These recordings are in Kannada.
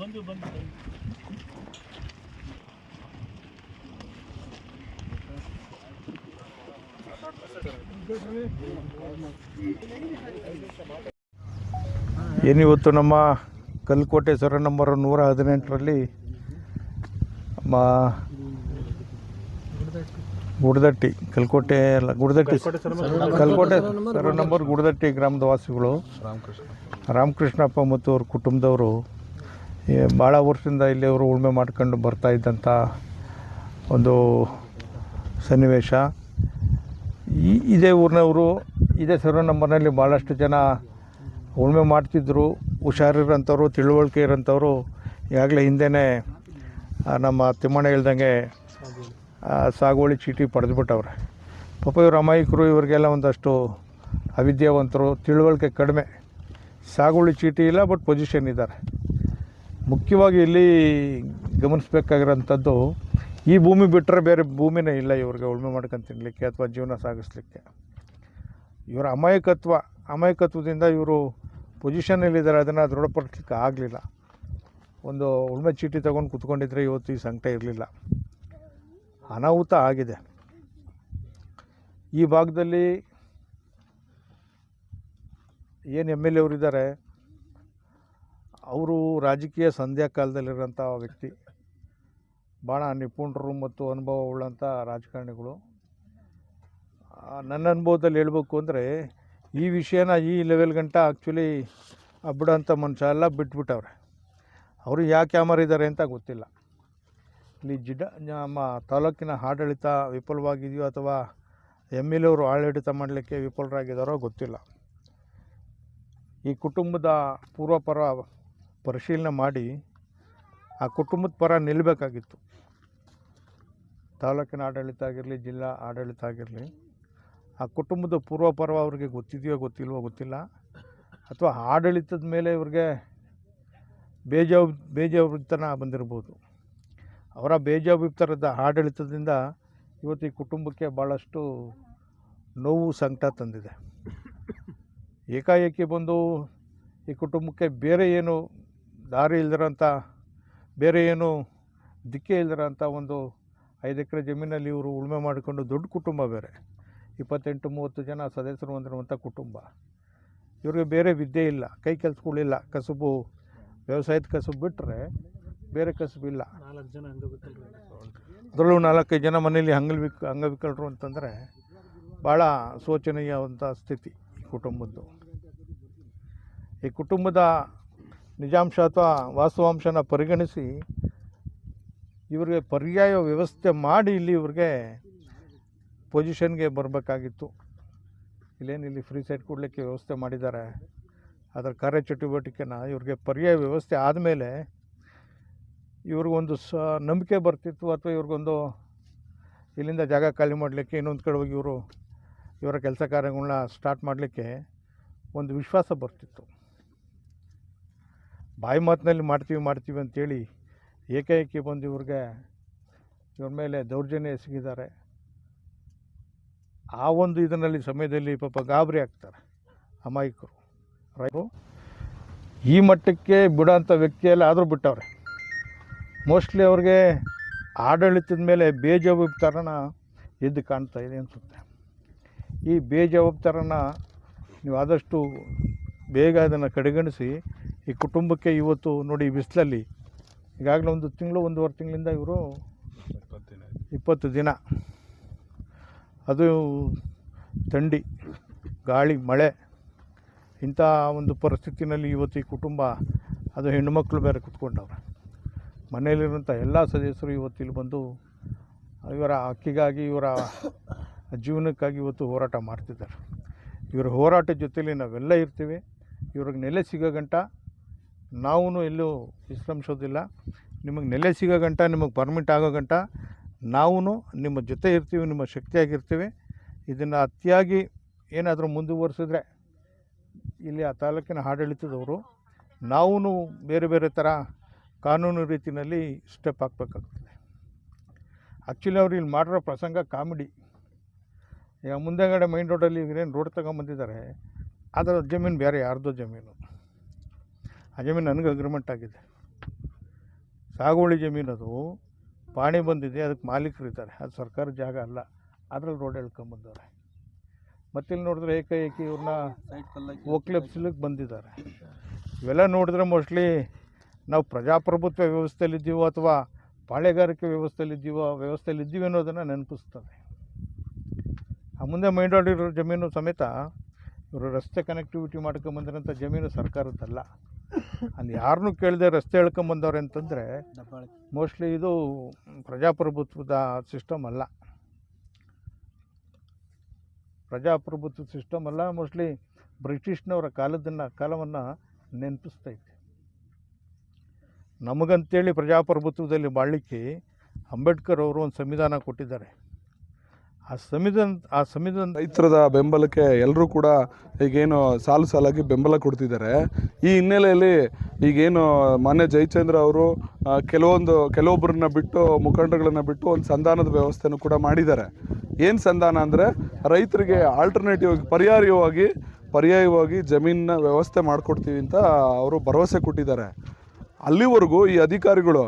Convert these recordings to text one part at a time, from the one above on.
ಬಂದು ಬಂದು ಏನಿವತ್ತು ನಮ್ಮ ಕಲ್ಕೋಟೆ ಸರ ನಂಬರ್ ನೂರ ಹದಿನೆಂಟರಲ್ಲಿ ನಮ್ಮ ಗುಡದಟ್ಟಿ ಕಲ್ಕೋಟೆ ಅಲ್ಲ ಗುಡದಟ್ಟಿ. ಕಲ್ಕೋಟೆ ಸರ್ವೆ ನಂಬರ್ ಗುಡದಟ್ಟಿ ಗ್ರಾಮದ ವಾಸಿಗಳು. ರಾಮಕೃಷ್ಣಪ್ಪ ಮತ್ತು ಅವ್ರ ಕುಟುಂಬದವರು ಭಾಳ ವರ್ಷದಿಂದ ಇಲ್ಲಿ ಅವರು ಉಳುಮೆ ಮಾಡ್ಕೊಂಡು ಬರ್ತಾ ಇದ್ದಂಥ ಒಂದು ಸನ್ನಿವೇಶ. ಈ, ಇದೇ ಊರಿನವರು, ಇದೇ ಸರ್ವೆ ನಂಬರ್ನಲ್ಲಿ ಭಾಳಷ್ಟು ಜನ ಉಳುಮೆ ಮಾಡ್ತಿದ್ದರು ಹುಷಾರಿರೋಂಥವ್ರು ತಿಳುವಳಿಕೆ ಇರೋಂಥವ್ರು ಈಗಾಗಲೇ ಹಿಂದೆಯೇ ನಮ್ಮ ತಿಮ್ಮಣ್ಣ ಹೇಳ್ದಂಗೆ ಸಾಗುವಳಿ ಚೀಟಿ ಪಡೆದುಬಿಟ್ಟವ್ರೆ. ಪಾಪ ಇವರು ಅಮಾಯಕರು ಇವರಿಗೆಲ್ಲ ಒಂದಷ್ಟು ಅವಿದ್ಯಾವಂತರು, ತಿಳುವಳಿಕೆ ಕಡಿಮೆ. ಸಾಗುವಳಿ ಚೀಟಿ ಇಲ್ಲ, ಬಟ್ ಪೊಸಿಷನ್ ಇದ್ದಾರೆ. ಮುಖ್ಯವಾಗಿ ಇಲ್ಲಿ ಗಮನಿಸಬೇಕಾಗಿರೋಂಥದ್ದು, ಈ ಭೂಮಿ ಬಿಟ್ಟರೆ ಬೇರೆ ಭೂಮಿನೇ ಇಲ್ಲ ಇವ್ರಿಗೆ ಉಳುಮೆ ಮಾಡ್ಕೊಂಡು ತಿನ್ನಲಿಕ್ಕೆ ಅಥವಾ ಜೀವನ ಸಾಗಿಸ್ಲಿಕ್ಕೆ. ಇವರ ಅಮಾಯಕತ್ವ, ಅಮಾಯಕತ್ವದಿಂದ ಇವರು ಪೊಸಿಷನಲ್ಲಿದ್ದಾರೆ ಅದನ್ನು ದೃಢಪಡಿಸ್ಲಿಕ್ಕೆ ಆಗಲಿಲ್ಲ. ಒಂದು ಉಳ್ಮೆ ಚೀಟಿ ತೊಗೊಂಡು ಕುತ್ಕೊಂಡಿದ್ರೆ ಇವತ್ತು ಈ ಸಂಕಟ ಇರಲಿಲ್ಲ. ಅನಾಹುತ ಆಗಿದೆ. ಈ ಭಾಗದಲ್ಲಿ ಏನು ಎಂ ಎಲ್ ಎ ಅವರಿದ್ದಾರೆ ಅವರು ರಾಜಕೀಯ ಸಂಧ್ಯಾ ಕಾಲದಲ್ಲಿರೋಂಥ ವ್ಯಕ್ತಿ ಭಾಳ ನಿಪುಣರು ಮತ್ತು ಅನುಭವ ಉಳ್ಳಂಥ ರಾಜಕಾರಣಿಗಳು ನನ್ನ ಅನುಭವದಲ್ಲಿ ಹೇಳಬೇಕು ಅಂದರೆ, ಈ ವಿಷಯನ ಈ ಲೆವೆಲ್ ಗಂಟ ಆ್ಯಕ್ಚುಲಿ ಬಿಡೋಂಥ ಮನುಷ್ಯ ಎಲ್ಲ ಬಿಟ್ಬಿಟ್ಟವ್ರೆ. ಅವರು ಯಾಕೆ ಯಾಮಾರಿದ್ದಾರೆ ಅಂತ ಗೊತ್ತಿಲ್ಲ. ಇಲ್ಲಿ ಜಿಡ್ಡ ನಮ್ಮ ತಾಲೂಕಿನ ಆಡಳಿತ ವಿಫಲವಾಗಿದೆಯೋ ಅಥವಾ ಎಂ ಎಲ್ ಎವರು ಆಡಳಿತ ಮಾಡಲಿಕ್ಕೆ ವಿಫಲರಾಗಿದ್ದಾರೋ ಗೊತ್ತಿಲ್ಲ. ಈ ಕುಟುಂಬದ ಪೂರ್ವಪರ ಪರಿಶೀಲನೆ ಮಾಡಿ ಆ ಕುಟುಂಬದ ಪರ ನಿಲ್ಲಬೇಕಾಗಿತ್ತು ತಾಲೂಕಿನ ಆಡಳಿತ ಆಗಿರಲಿ, ಜಿಲ್ಲಾ ಆಡಳಿತ ಆಗಿರಲಿ, ಆ ಕುಟುಂಬದ ಪೂರ್ವಪರ ಅವ್ರಿಗೆ ಗೊತ್ತಿದೆಯೋ ಗೊತ್ತಿಲ್ವೋ ಗೊತ್ತಿಲ್ಲ. ಅಥವಾ ಆಡಳಿತದ ಮೇಲೆ ಇವ್ರಿಗೆ ಬೇಜವಾಬ್ ಬೇಜವಾಬ್ದಾರಿತನ ಬಂದಿರ್ಬೋದು. ಅವರ ಬೇಜವಾಬ್ದಾರದ ಆಡಳಿತದಿಂದ ಇವತ್ತು ಈ ಕುಟುಂಬಕ್ಕೆ ಭಾಳಷ್ಟು ನೋವು ಸಂಕಟ ತಂದಿದೆ. ಏಕಾಏಕಿ ಬಂದು ಈ ಕುಟುಂಬಕ್ಕೆ ಬೇರೆ ಏನು ದಾರಿ ಇಲ್ದಿರೋಂಥ, ಬೇರೆ ಏನು ದಿಕ್ಕೆ ಇಲ್ದಿರೋಂಥ ಒಂದು ಐದು ಎಕರೆ ಜಮೀನಲ್ಲಿ ಇವರು ಉಳುಮೆ ಮಾಡಿಕೊಂಡು ದೊಡ್ಡ ಕುಟುಂಬ ಬೇರೆ. ಇಪ್ಪತ್ತೆಂಟು, ಮೂವತ್ತು ಜನ ಸದಸ್ಯರು ಹೊಂದಿರುವಂಥ ಕುಟುಂಬ. ಇವ್ರಿಗೆ ಬೇರೆ ವಿದ್ಯೆ ಇಲ್ಲ, ಕೈ ಕೆಲಸಗಳಿಲ್ಲ. ಕಸುಬು, ವ್ಯವಸಾಯದ ಕಸುಬು ಬಿಟ್ಟರೆ ಬೇರೆ ಕಸಬಿಲ್ಲ ಇಲ್ಲ. ನಾಲ್ಕು ಜನ ಅದರಲ್ಲೂ ನಾಲ್ಕೈದು ಜನ ಮನೇಲಿ ಅಂಗವಿಕ ಅಂಗವಿಕಲರು ಅಂತಂದರೆ ಭಾಳ ಶೋಚನೀಯವಂಥ ಸ್ಥಿತಿ ಈ ಕುಟುಂಬದ್ದು. ಈ ಕುಟುಂಬದ ನಿಜಾಂಶ ಅಥವಾ ವಾಸ್ತವಾಂಶನ ಪರಿಗಣಿಸಿ ಇವರಿಗೆ ಪರ್ಯಾಯ ವ್ಯವಸ್ಥೆ ಮಾಡಿ ಇಲ್ಲಿ ಇವ್ರಿಗೆ ಪೊಸಿಷನ್ಗೆ ಬರಬೇಕಾಗಿತ್ತು. ಇಲ್ಲೇನು ಇಲ್ಲಿ ಫ್ರೀ ಸೈಟ್ ಕೊಡಲಿಕ್ಕೆ ವ್ಯವಸ್ಥೆ ಮಾಡಿದ್ದಾರೆ. ಅದರ ಕಾರ್ಯಚಟುವಟಿಕೆನ ಇವ್ರಿಗೆ ಪರ್ಯಾಯ ವ್ಯವಸ್ಥೆ ಆದಮೇಲೆ ಇವ್ರಿಗೊಂದು ಸ, ನಂಬಿಕೆ ಬರ್ತಿತ್ತು ಅಥವಾ ಇವ್ರಿಗೊಂದು ಇಲ್ಲಿಂದ ಜಾಗ ಖಾಲಿ ಮಾಡಲಿಕ್ಕೆ ಇನ್ನೊಂದು ಕಡೆ ಹೋಗಿ ಇವರು, ಇವರ ಕೆಲಸ ಕಾರ್ಯಗಳನ್ನ ಸ್ಟಾರ್ಟ್ ಮಾಡಲಿಕ್ಕೆ ಒಂದು ವಿಶ್ವಾಸ ಬರ್ತಿತ್ತು. ಬಾಯಿ ಮಾತಿನಲ್ಲಿ ಮಾಡ್ತೀವಿ ಮಾಡ್ತೀವಿ ಅಂತೇಳಿ ಏಕಾಏಕಿ ಬಂದು ಇವ್ರಿಗೆ ಇವ್ರ ಮೇಲೆ ದೌರ್ಜನ್ಯ ಎಸಗಿದ್ದಾರೆ. ಆ ಒಂದು ಇದರಲ್ಲಿ, ಸಮಯದಲ್ಲಿ ಪಾಪ ಗಾಬರಿ ಆಗ್ತಾರೆ ಅಮಾಯಕರು. ರೈತರು ಈ ಮಟ್ಟಕ್ಕೆ ಬಿಡೋಂಥ ವ್ಯಕ್ತಿಯಲ್ಲಿ ಆದರೂ ಬಿಟ್ಟವ್ರೆ. ಮೋಸ್ಟ್ಲಿ ಅವ್ರಿಗೆ ಆಡಳಿತದ ಮೇಲೆ ಬೇಜವಾಬ್ದಾರನ ಎದ್ದು ಕಾಣ್ತಾ ಇದೆ ಅನಿಸುತ್ತೆ. ಈ ಬೇಜವಾಬ್ದಾರನ ನೀವು ಆದಷ್ಟು ಬೇಗ ಅದನ್ನು ಕಡೆಗಣಿಸಿ, ಈ ಕುಟುಂಬಕ್ಕೆ ಇವತ್ತು ನೋಡಿ ಬಿಸಿಲಲ್ಲಿ ಈಗಾಗಲೇ ಒಂದು ತಿಂಗಳು, ಒಂದೂವರೆ ತಿಂಗಳಿಂದ ಇವರು ಇಪ್ಪತ್ತು ದಿನ. ಅದು ಥಂಡಿ, ಗಾಳಿ, ಮಳೆ, ಇಂಥ ಒಂದು ಪರಿಸ್ಥಿತಿನಲ್ಲಿ ಇವತ್ತು ಈ ಕುಟುಂಬ, ಅದು ಹೆಣ್ಣುಮಕ್ಕಳು ಬೇರೆ ಕುತ್ಕೊಂಡವ್ರೆ. ಮನೆಯಲ್ಲಿರುವಂಥ ಎಲ್ಲ ಸದಸ್ಯರು ಇವತ್ತು ಇಲ್ಲಿ ಬಂದು ಇವರ ಹಕ್ಕಿಗಾಗಿ, ಇವರ ಜೀವನಕ್ಕಾಗಿ ಇವತ್ತು ಹೋರಾಟ ಮಾಡ್ತಿದ್ದಾರೆ. ಇವರ ಹೋರಾಟದ ಜೊತೆಯಲ್ಲಿ ನಾವೆಲ್ಲ ಇರ್ತೀವಿ. ಇವ್ರಿಗೆ ನೆಲೆ ಸಿಗೋ ಗಂಟ ನಾವೂ ಎಲ್ಲೂ ವಿಶ್ರಮಿಸೋದಿಲ್ಲ ನಿಮಗೆ ನೆಲೆ ಸಿಗೋ ಗಂಟ, ನಿಮಗೆ ಪರ್ಮಿಟ್ ಆಗೋ ಗಂಟ ನಾವೂ ನಿಮ್ಮ ಜೊತೆ ಇರ್ತೀವಿ, ನಿಮ್ಮ ಶಕ್ತಿಯಾಗಿರ್ತೀವಿ. ಇದನ್ನು ಅತಿಯಾಗಿ ಏನಾದರೂ ಮುಂದುವರಿಸಿದ್ರೆ ಇಲ್ಲಿ ಆ ತಾಲೂಕಿನ ಆಡಳಿತದವರು ನಾವೂ ಬೇರೆ ಬೇರೆ ಥರ ಕಾನೂನು ರೀತಿಯಲ್ಲಿ ಸ್ಟೆಪ್ ಹಾಕ್ಬೇಕಾಗ್ತದೆ. ಆ್ಯಕ್ಚುಲಿ ಅವ್ರು ಇಲ್ಲಿ ಮಾಡಿರೋ ಪ್ರಸಂಗ ಕಾಮಿಡಿ. ಈಗ ಮುಂದೆಗಡೆ ಮೈನ್ ರೋಡಲ್ಲಿ ಇವ್ರೇನು ರೋಡ್ ತಗೊಂಬಂದಿದ್ದಾರೆ ಅದರ ಜಮೀನು ಬೇರೆ ಯಾರ್ದೋ ಜಮೀನು. ಆ ಜಮೀನು ನನಗೆ ಅಗ್ರಿಮೆಂಟ್ ಆಗಿದೆ. ಸಾಗುವಳಿ ಜಮೀನು ಅದು ಪಾಣಿ ಬಂದಿದೆ ಅದಕ್ಕೆ ಮಾಲೀಕರಿದ್ದಾರೆ ಅದು ಸರ್ಕಾರ ಜಾಗ ಅಲ್ಲ ಅದ್ರಲ್ಲಿ ರೋಡ್ ಹೇಳ್ಕೊಂಬಂದವ್ರೆ ಮತ್ತಿಲ್ಲಿ ನೋಡಿದ್ರೆ ಏಕೈಕಿ ಇವ್ರನ್ನ ಓಕ್ಲೆಪ್ಸಿಲಿಗೆ ಬಂದಿದ್ದಾರೆ. ಇವೆಲ್ಲ ನೋಡಿದ್ರೆ ಮೋಸ್ಟ್ಲಿ ನಾವು ಪ್ರಜಾಪ್ರಭುತ್ವ ವ್ಯವಸ್ಥೆಯಲ್ಲಿದ್ದೀವೋ ಅಥವಾ ಪಾಳೆಗಾರಿಕೆ ವ್ಯವಸ್ಥೆಯಲ್ಲಿದ್ದೀವೋ ವ್ಯವಸ್ಥೆಯಲ್ಲಿದ್ದೀವಿ ಅನ್ನೋದನ್ನು ನೆನಪಿಸ್ತದೆ. ಆ ಮುಂದೆ ಮೈಂಡಾಡಿರೋ ಜಮೀನು ಸಮೇತ ಇವರು ರಸ್ತೆ ಕನೆಕ್ಟಿವಿಟಿ ಮಾಡ್ಕೊಂಬಂದಿರೋಂಥ ಜಮೀನು ಸರ್ಕಾರದ್ದಲ್ಲ. ಅಲ್ಲಿ ಯಾರನ್ನೂ ಕೇಳದೆ ರಸ್ತೆ ಎಳ್ಕೊಂಬಂದವ್ರೆ ಅಂತಂದರೆ ಮೋಸ್ಟ್ಲಿ ಇದು ಪ್ರಜಾಪ್ರಭುತ್ವದ ಸಿಸ್ಟಮ್ ಅಲ್ಲ. ಪ್ರಜಾಪ್ರಭುತ್ವ ಸಿಸ್ಟಮ್ ಅಲ್ಲ ಮೋಸ್ಟ್ಲಿ ಬ್ರಿಟಿಷ್ನವರ ಕಾಲದನ್ನು ಕಾಲವನ್ನು ನೆನಪಿಸ್ತೈತೆ. ನಮಗಂತೇಳಿ ಪ್ರಜಾಪ್ರಭುತ್ವದಲ್ಲಿ ಬಾಳಲಿಕ್ಕೆ ಅಂಬೇಡ್ಕರ್ ಅವರು ಒಂದು ಸಂವಿಧಾನ ಕೊಟ್ಟಿದ್ದಾರೆ. ಆ ಸಂವಿಧಾನ ಆ ಸಂವಿಧಾನ ರೈತರದ ಬೆಂಬಲಕ್ಕೆ ಎಲ್ಲರೂ ಕೂಡ ಈಗೇನು ಸಾಲು ಸಾಲಾಗಿ ಬೆಂಬಲ ಕೊಡ್ತಿದ್ದಾರೆ. ಈ ಹಿನ್ನೆಲೆಯಲ್ಲಿ ಈಗೇನು ಮಾನ್ಯ ಜಯಚಂದ್ರ ಅವರು ಕೆಲವೊಂದು, ಕೆಲವೊಬ್ಬರನ್ನ ಬಿಟ್ಟು ಮುಖಂಡಗಳನ್ನು ಬಿಟ್ಟು ಒಂದು ಸಂಧಾನದ ವ್ಯವಸ್ಥೆನೂ ಕೂಡ ಮಾಡಿದ್ದಾರೆ. ಏನು ಸಂಧಾನ ಅಂದರೆ ರೈತರಿಗೆ ಆಲ್ಟರ್ನೇಟಿವ್ ಪರ್ಯಾಯವಾಗಿ ಪರ್ಯಾಯವಾಗಿ ಜಮೀನಿನ ವ್ಯವಸ್ಥೆ ಮಾಡಿಕೊಡ್ತೀವಿ ಅಂತ ಅವರು ಭರವಸೆ ಕೊಟ್ಟಿದ್ದಾರೆ. ಅಲ್ಲಿವರೆಗೂ ಈ ಅಧಿಕಾರಿಗಳು,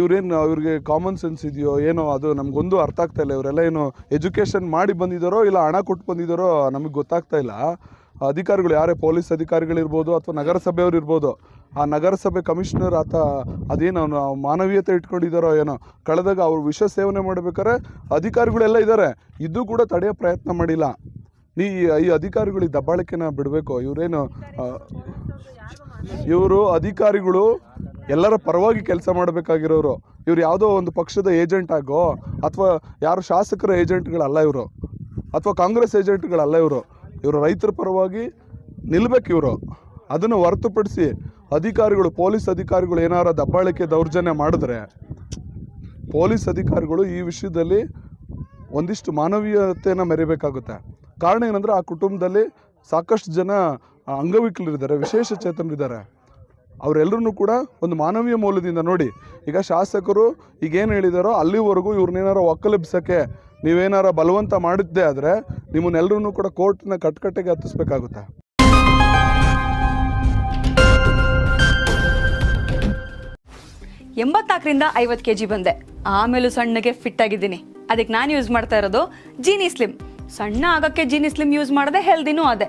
ಇವ್ರೇನು ಅವ್ರಿಗೆ ಕಾಮನ್ ಸೆನ್ಸ್ ಇದೆಯೋ ಏನೋ ಅದು ನಮಗೊಂದು ಅರ್ಥ ಆಗ್ತಾ ಇಲ್ಲ, ಇವರೆಲ್ಲ ಏನು ಎಜುಕೇಷನ್ ಮಾಡಿ ಬಂದಿದ್ದಾರೋ ಇಲ್ಲ ಹಣ ಕೊಟ್ಟು ಬಂದಿದ್ದಾರೋ ನಮಗೆ ಗೊತ್ತಾಗ್ತಾ ಇಲ್ಲ. ಅಧಿಕಾರಿಗಳು ಯಾರೇ, ಪೊಲೀಸ್ ಅಧಿಕಾರಿಗಳಿರ್ಬೋದು ಅಥವಾ ನಗರಸಭೆಯವ್ರು ಇರ್ಬೋದು, ಆ ನಗರಸಭೆ ಕಮಿಷನರ್ ಆತ ಅದೇನು ಮಾನವೀಯತೆ ಇಟ್ಕೊಂಡಿದ್ದಾರೋ ಏನೋ, ಕಳೆದಾಗ ಅವರು ವಿಷ ಸೇವನೆ ಮಾಡಬೇಕಾದ್ರೆ ಅಧಿಕಾರಿಗಳೆಲ್ಲ ಇದ್ದಾರೆ ಇದು ಕೂಡ ತಡೆಯೋ ಪ್ರಯತ್ನ ಮಾಡಿಲ್ಲ. ಈ ಈ ಅಧಿಕಾರಿಗಳು ದಬ್ಬಾಳಿಕೆನ ಬಿಡಬೇಕು, ಇವರೇನು ಇವರು ಅಧಿಕಾರಿಗಳು ಎಲ್ಲರ ಪರವಾಗಿ ಕೆಲಸ ಮಾಡಬೇಕಾಗಿರೋರು. ಇವ್ರು ಯಾವುದೋ ಒಂದು ಪಕ್ಷದ ಏಜೆಂಟ್ ಆಗೋ ಅಥವಾ ಯಾರು ಶಾಸಕರ ಏಜೆಂಟ್ಗಳಲ್ಲ ಇವರು ಅಥವಾ ಕಾಂಗ್ರೆಸ್ ಏಜೆಂಟ್ಗಳಲ್ಲ ಇವರು. ಇವರು ರೈತರ ಪರವಾಗಿ ನಿಲ್ಬೇಕು ಇವರು. ಅದನ್ನು ಹೊರತುಪಡಿಸಿ ಅಧಿಕಾರಿಗಳು, ಪೊಲೀಸ್ ಅಧಿಕಾರಿಗಳು ಏನಾರ ದಬ್ಬಾಳಿಕೆ ದೌರ್ಜನ್ಯ ಮಾಡಿದ್ರೆ ಪೊಲೀಸ್ ಅಧಿಕಾರಿಗಳು ಈ ವಿಷಯದಲ್ಲಿ ಒಂದಿಷ್ಟು ಮಾನವೀಯತೆಯನ್ನು ಮೆರಿಬೇಕಾಗುತ್ತೆ. ಕಾರಣ ಏನಂದರೆ ಆ ಕುಟುಂಬದಲ್ಲಿ ಸಾಕಷ್ಟು ಜನ ಅಂಗವಿಕಲರಿದ್ದಾರೆ ವಿಶೇಷ ಚೇತನರಿದ್ದಾರೆ ಅವರೆಲ್ಲರೂ ಕೂಡ ಒಂದು ಮಾನವೀಯ ಮೌಲ್ಯದಿಂದ ನೋಡಿ. ಈಗ ಶಾಸಕರು ಈಗೇನು ಹೇಳಿದಾರೋ ಅಲ್ಲಿವರೆಗೂ ಇವ್ರನ್ನೇನಾರ ಒಕ್ಕಲೆಬ್ಸೋಕ್ಕೆ ನೀವೇನಾರ ಬಲವಂತ ಮಾಡಿದ್ದೆ ಆದರೆ ನಿಮ್ಮನ್ನೆಲ್ಲರೂ ಕೂಡ ಕೋರ್ಟ್ನ ಕಟ್ಕಟ್ಟೆಗೆ ಹತ್ತಿಸ್ಬೇಕಾಗುತ್ತೆ. ಎಂಬತ್ತಾಕರಿಂದ ಐವತ್ತು ಕೆ ಜಿ ಬಂದೆ. ಆಮೇಲೂ ಸಣ್ಣಗೆ ಫಿಟ್ ಆಗಿದ್ದೀನಿ. ಅದಕ್ಕೆ ನಾನು ಯೂಸ್ ಮಾಡ್ತಾ ಇರೋದು ಜೀನಿ ಸ್ಲಿಮ್ ಸಣ್ಣ ಆಗೋಕ್ಕೆ ಜೀನಿ ಸ್ಲಿಮ್ ಯೂಸ್ ಮಾಡದೆ ಹೆಲ್ದಿನೂ ಅದೇ.